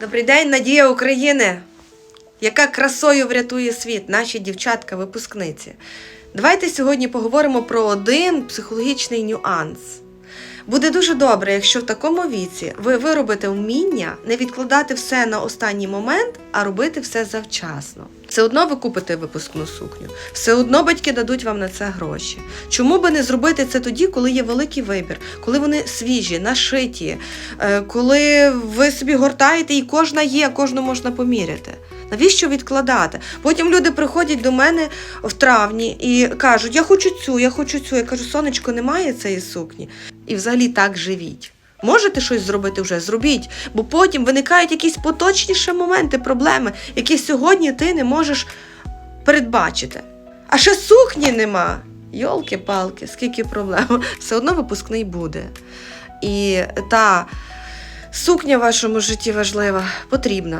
Добрий день, Надія України, яка красою врятує світ, наші дівчатка, випускниці. Давайте сьогодні поговоримо про один психологічний нюанс. Буде дуже добре, якщо в такому віці ви виробите вміння не відкладати все на останній момент, а робити все завчасно. Все одно ви купите випускну сукню, все одно батьки дадуть вам на це гроші. Чому би не зробити це тоді, коли є великий вибір, коли вони свіжі, нашиті, е, коли ви собі гортаєте і кожна є, кожну можна поміряти. Навіщо відкладати? Потім люди приходять до мене в травні і кажуть: Я хочу цю, я хочу цю. Я кажу, сонечко, немає цієї сукні. І взагалі так живіть. Можете щось зробити вже, зробіть, бо потім виникають якісь поточніші моменти, проблеми, які сьогодні ти не можеш передбачити. А ще сукні нема. Йолки-палки, скільки проблем. Все одно випускний буде. І та сукня в вашому житті важлива, потрібна.